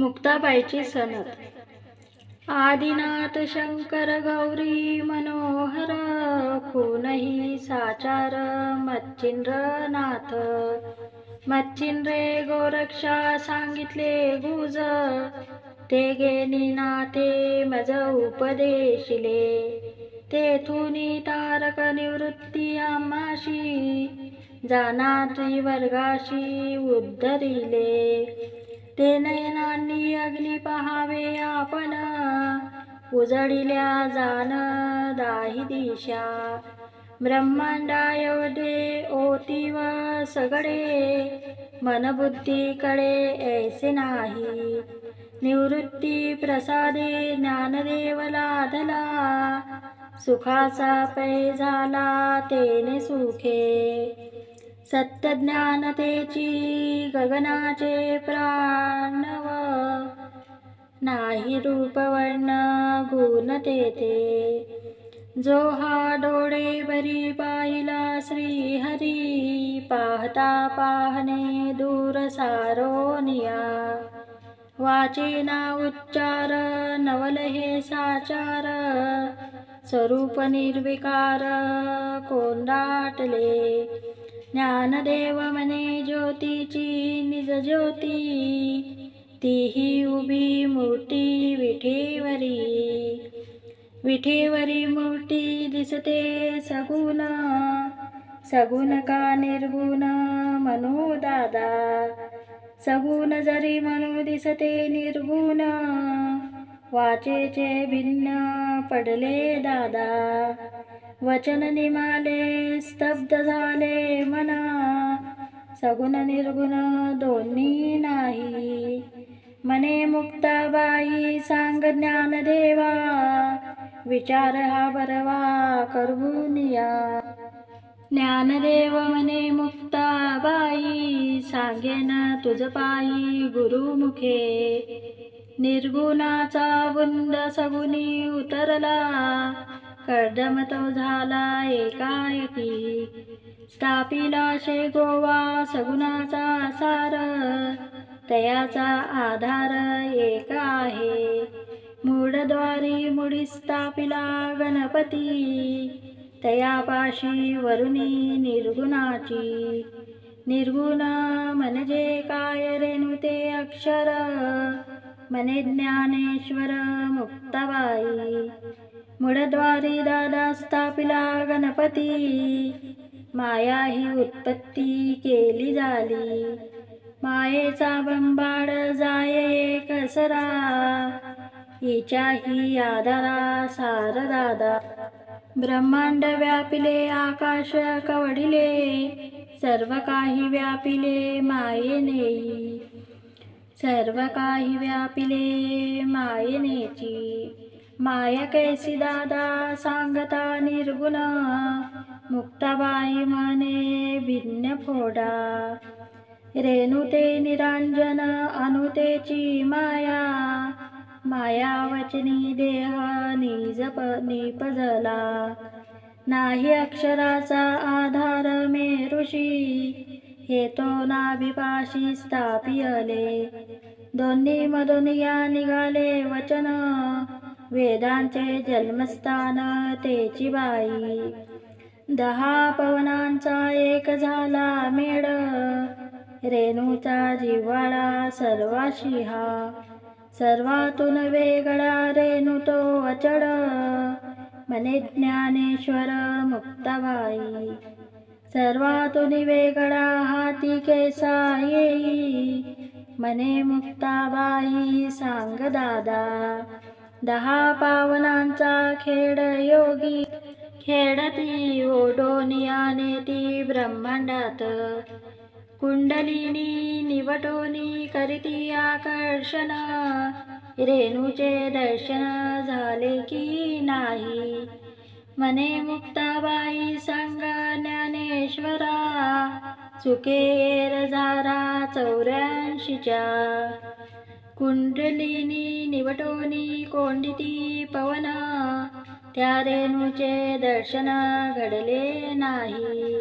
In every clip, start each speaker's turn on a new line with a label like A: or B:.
A: मुक्ताबाईची सनत आदिनाथ शंकर गौरी मनोहर खूनही साचार मच्छिंद्रनाथ. मच्छिंद्रे गोरक्षा सांगितले गुज ते गेली नाते मज उपदेशिले. तेथून तारक निवृत्ती आम्हाशी जाना वर्गाशी उद्धरिले. ते नयनांनी अग्नी पहावे आपण. उजडिल्या जाण दाही दिशा. ब्रह्मांडा एवढे ओतीव सगळे मनबुद्धीकडे ऐसे नाही. निवृत्ती प्रसादे ज्ञानदेव लाधला सुखाचा पै झाला तेने सुखे. सत्यज्ञानतेची गगनाचे प्राणव. नाही रूपवर्ण गुण तेथे. जो हा डोळे भरी पाहिला श्रीहरी पाहता पाहणे दूर सारोनिया. वाचेना उच्चार नवल हे साचार. स्वरूप निर्विकार कोंडाटले. ज्ञानदेव मने ज्योतीची निज ज्योती तीही उभी मूर्ती विठेवरी. विठेवरी मूर्ती दिसते सगुण सगुण का निर्गुण म्हणू दादा सगुण जरी म्हणू दिसते निर्गुण वाचेचे भिन्न पडले दादा. वचन निमाले स्तब्ध झाले मना. सगुण निर्गुण दोन्ही नाही. मने मुक्ताबाई सांग ज्ञानदेवा विचार हा बरवा करवूनिया ज्ञानदेव मने मुक्ताबाई सांगेन तुझ पायी गुरुमुखे. निर्गुणाचा बुंद सगुनी उतरला. कर्दम तो झाला एकाएकी. स्थापिला शे गोवा सगुणाचा सार. तयाचा आधार एक आहे. मूढद्वारी मुडी स्थापिला गणपती. तयापाशी वरुणी निर्गुणाची. निर्गुण म्हणजे काय रेणुते अक्षर? मने ज्ञानेश्वर मुक्ताबाई. मुळद्वारी दादा स्थापिला गणपती. माया ही उत्पत्ती केली झाली. मायेचा बंबाड जाये कसरा हिच्याही आधारा सार दादा. ब्रह्मांड व्यापिले आकाश कवडिले. सर्व काही व्यापिले मायेने सर्व काही व्यापिले मायेनेची माया कैसी दादा सांगता निर्गुण मुक्ताबाई म्हणे भिन्न फोडा. रेणुते निरांजन अनुतेची माया. माया वचनी देह निजप निपजला नाही अक्षराचा आधार मे ऋषी हे तो नाभिपाशी स्थापियले. दोन्ही मधून या निघाले वचन वेदांचे जन्मस्थान तेची बाई. दहा पवनांचा एक झाला मेड रेणूचा जिव्हाळा सर्वाशी हा सर्वातून वेगळा रेणू तो अचड मने ज्ञानेश्वर मुक्ताबाई. सर्वातून वेगळा हाती केसा येई मने मुक्ताबाई सांग दादा. दहा पावनांचा खेळ योगी. खेळती ओढोनियाने ती ब्रह्मांडात. कुंडलिनी निवटोनी करीती आकर्षण. रेणूचे दर्शन झाले की नाही. मने मुक्ताबाई सांगा ज्ञानेश्वरा चुकेर झारा चौऱ्याऐंशीच्या. कुंडलिनी निवटोनी कोंडिती पवना त्या रेणूचे दर्शन घडले नाही.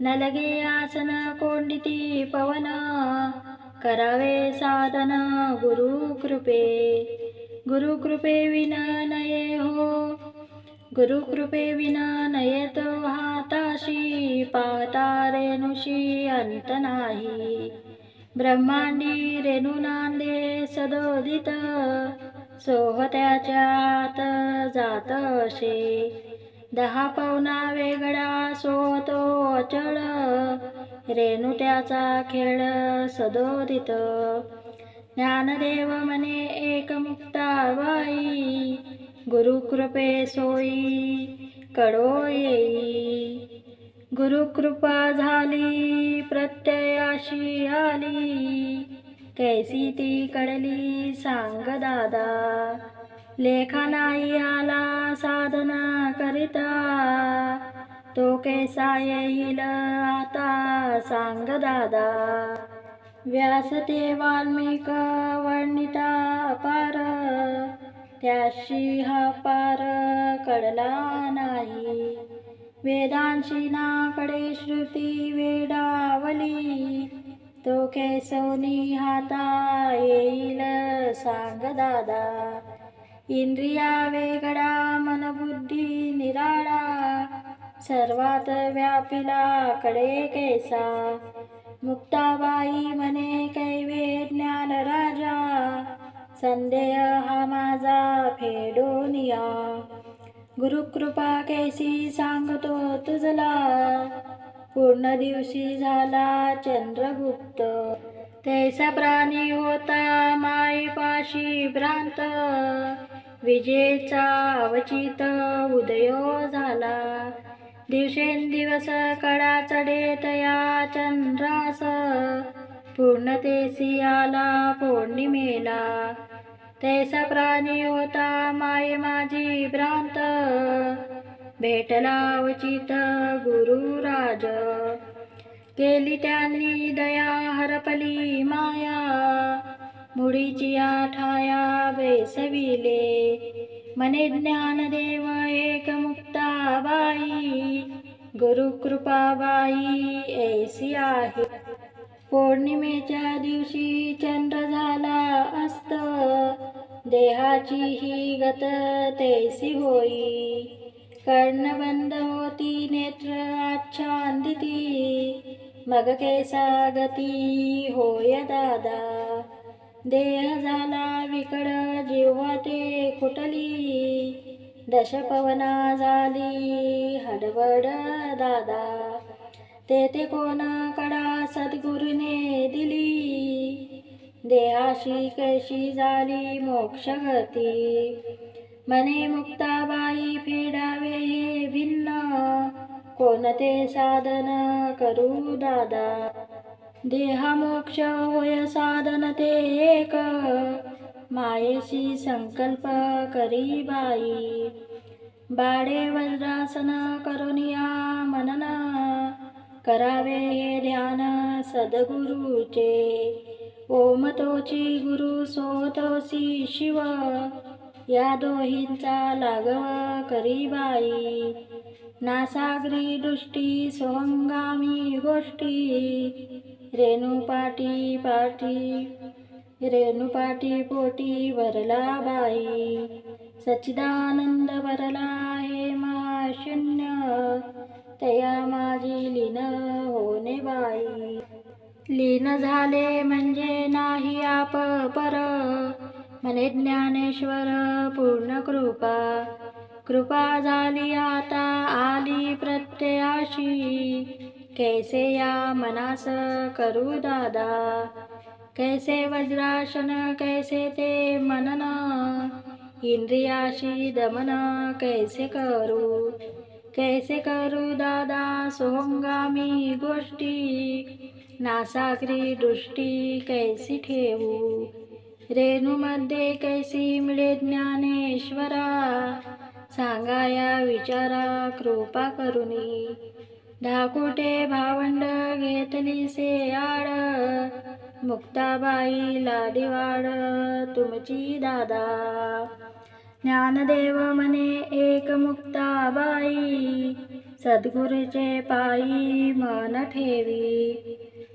A: नलगे आसन कोंडिती पवना करावे साधन गुरुकृपे गुरुकृपे विना नये हो गुरुकृपे विना नयेतो हाताशी पाहता रेणुशी अंत नाही. ब्रह्मांडी रेणू नांदे सदोदित सोहत्याच्यात जात असे. दहा पवना वेगळा सोतो अचळ रेणू त्याचा खेळ सदोदित ज्ञानदेव मने एक मुक्ताबाई गुरुकृपे सोयी कडो येई. गुरुकृपा झाली प्रत्ययाशी आली. कैसी ती कळली सांग दादा. लेखा नाही आला साधना करिता. तो कैसा येईल आता सांग दादा. व्यास ते वाल्मिक वर्णिता पार. त्याशी हा पार कळला नाही. वेदांशी नाकडे श्रुती वेडावली. तो केसवनी हाता येईल सांग दादा. इंद्रिया वेगळा मनबुद्धी निराळा सर्वात व्यापिला कडे कैसा. मुक्ताबाई म्हणे कैवे ज्ञान राजा संदेह हा माझा फेडोनिया गुरुकृपा कैसी सांगतो तुझला पूर्ण दिवशी झाला चंद्रगुप्त. तैसा प्राणी होता मायपाशी भ्रांत. विजेचा अवचित उदयो झाला. दिवसेंदिवस कडा चढे तया चंद्रास. पूर्णतेसी आला पौर्णिमेला. तैसा प्राणी होता माय माझी भ्रांत. भेटलावचित गुरुराज. केली त्यांनी दया हरपली माया. मुडीची आठाया बेसविले मने ज्ञानदेव एक मुक्ताबाई गुरुकृपाबाई ऐसी आहे. पौर्णिमेच्या दिवशी चंद्र झाला असत. देहाची ही गत तैसी होई. कर्णबंद होती नेत्र आच्छादिती मग केसा गती होय दादा देह झाला विकड जेव्हा ते कुटली दशपवना झाली हडबड दादा तेथे कोण कडा सद्गुरूने दिली देहाशी कशी झाली मोक्षगती मने मुक्ताबाई फेडावे हे भिन्न. कोणते साधन करू दादा? देहामोक्ष होय साधन ते एक. मायेशी संकल्प करी बाई. बाडे वज्रासन करुनिया मनन. करावे हे ध्यान सद्गुरूचे. ओम तोची गुरु सोतोसी शिव. या दोहींचा लागव करी बाई. नासागरी दृष्टी सोहंगामी गोष्टी. रेणुपाटी पाटी रेणुपाटी पोटी भरला बाई. सच्चिदानंद भरला हे महाशून्य तया माझी लीन होणे बाई. लीन झाले म्हणजे नाही आप पर मने ज्ञानेश्वर पूर्ण कृपा. कृपा झाली आता आली प्रत्ययाशी. कैसे या मनास करू दादा? कैसे वज्रासन कैसे ते मनन? इंद्रियाशी दमन कैसे करू? कैसे करू दादा सोहंगामी गोष्टी? नासाग्री दृष्टी कैसी ठेवू? रेणूमध्ये कैसी मिळे ज्ञानेश्वरा सांगाया विचारा कृपा करुनी ढाकुटे भावंड घेतली से आड मुक्ताबाई लाडीवाड तुमची दादा. ज्ञानदेव मने एक मुक्ताबाई सद्गुरूचे पायी मन ठेवी.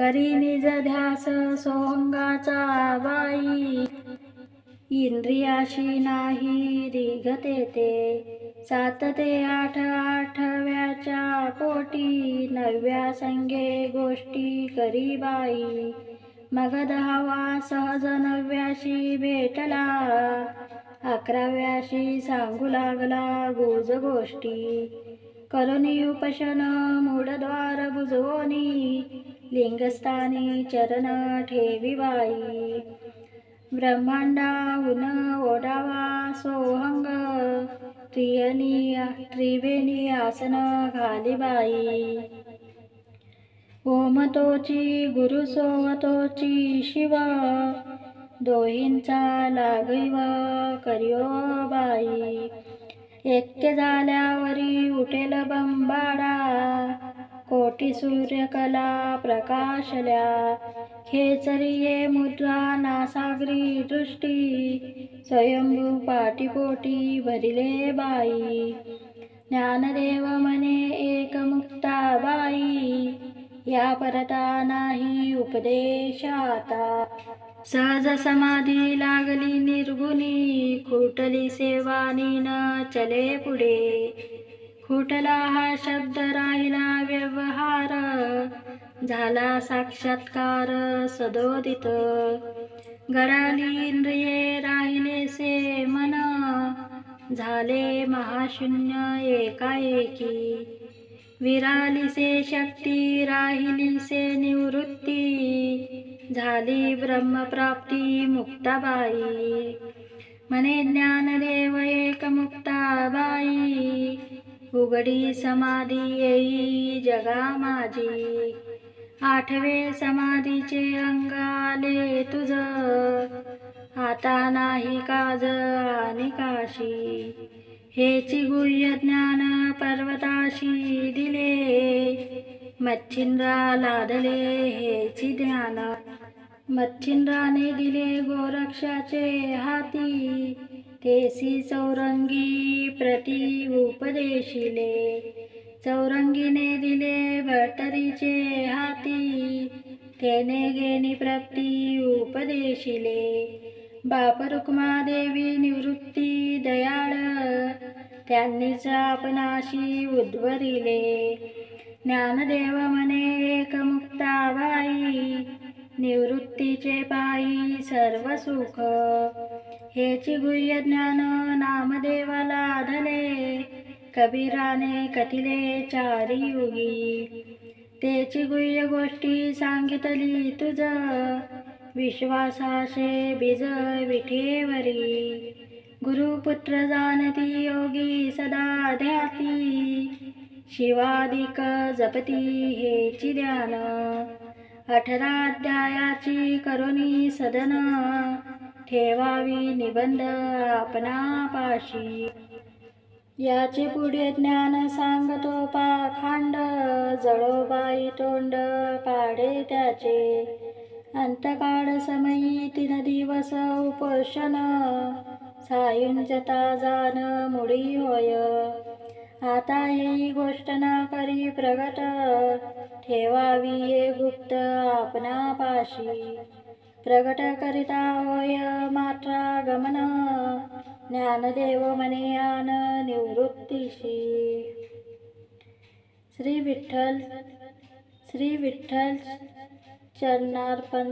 A: करी निज ध्यास सोंगाचा बाई. इंद्रियाशी नाही रिघते ते. सात ते आठ आठव्याच्या पोटी नव्या संगे गोष्टी करी बाई. मग दहावा सहज नव्याशी भेटला अकराव्याशी सांगू लागला गुज गोष्टी. करुणी उपासन मूढद्वार बुजवोनी लिंगस्थानी चरण ठेवी बाई ब्रह्मांडाहून ओढावा सोहंग. त्रियनी त्रिवेणी आसन घाली बाई ओमतोची गुरु सोवतोची शिव. दोहींचा लागैव करिओ बाई. ऐक्य झाल्यावरी उठेल बंबाडा. कोटी सूर्यकला प्रकाशल्या. खेचरिये मुद्रा नासागरी दृष्टी. स्वयंभू पाटीपोटी भरिले बाई. ज्ञानदेव मने एकमुक्ता बाई. या परता नाही उपदेशाता. सहज समाधी लागली निर्गुणी. खुटली सेवानी न चले पुढे. फुटला हा शब्द राहिला व्यवहार झाला साक्षात्कार सदोदित. घडाली इंद्रिये राहिलेसे मन झाले महाशून्य एकाएकी. विरालिसे शक्ती राहिलीसे निवृत्ती. झाली ब्रह्मप्राप्ती मुक्ताबाई. म्हणे ज्ञान दे उघडी समाधी येई जगा माझी आठवे समाधीचे अंग आले तुझ. आता नाही काज आणि काशी. हेची गुह्य ज्ञान पर्वताशी दिले. मच्छिंद्रा लादले हेची ध्यान. मच्छिंद्राने दिले गोरक्षाचे हाती. तेसी चौरंगी प्रति उपदेशिले. चौरंगीने दिले भटरीचे हाती. तेने गेनी प्राप्ती उपदेशिले. बाप रुक्मादेवी निवृत्ती दयाळ. त्यांनीच आपणाशी उद्वरिले. ज्ञानदेव मने एक मुक्ताबाई निवृत्तीचे पायी सर्व सुख. हेची गुह्य ज्ञान नामदेवाला धले कबीराने कथिले चारी युगी. तेची गुह्य गोष्टी सांगितली तुझ. विश्वासाशे बीज विठेवरी. गुरुपुत्र जाणती योगी सदा ध्याती. शिवादिक जपती हेची ध्यान. अठरा अध्यायाची करुणी सदन. ठेवावी निबंध आपणापाशी. याचे पुढे ज्ञान सांगतो पाखांड जळोबाई तोंड काढे त्याचे. अंतकाळ समयी तीन दिवस उपोषण सायुंजता जाण मुडी होय. आता ही गोष्ट ना करी प्रगट ठेवावी ये गुप्त आपणापाशी. प्रगट करिता होय मात्रा गमन ज्ञानदेव मनियान निवृत्तीशी। श्री विठ्ठल श्री विठ्ठल चरणार्पण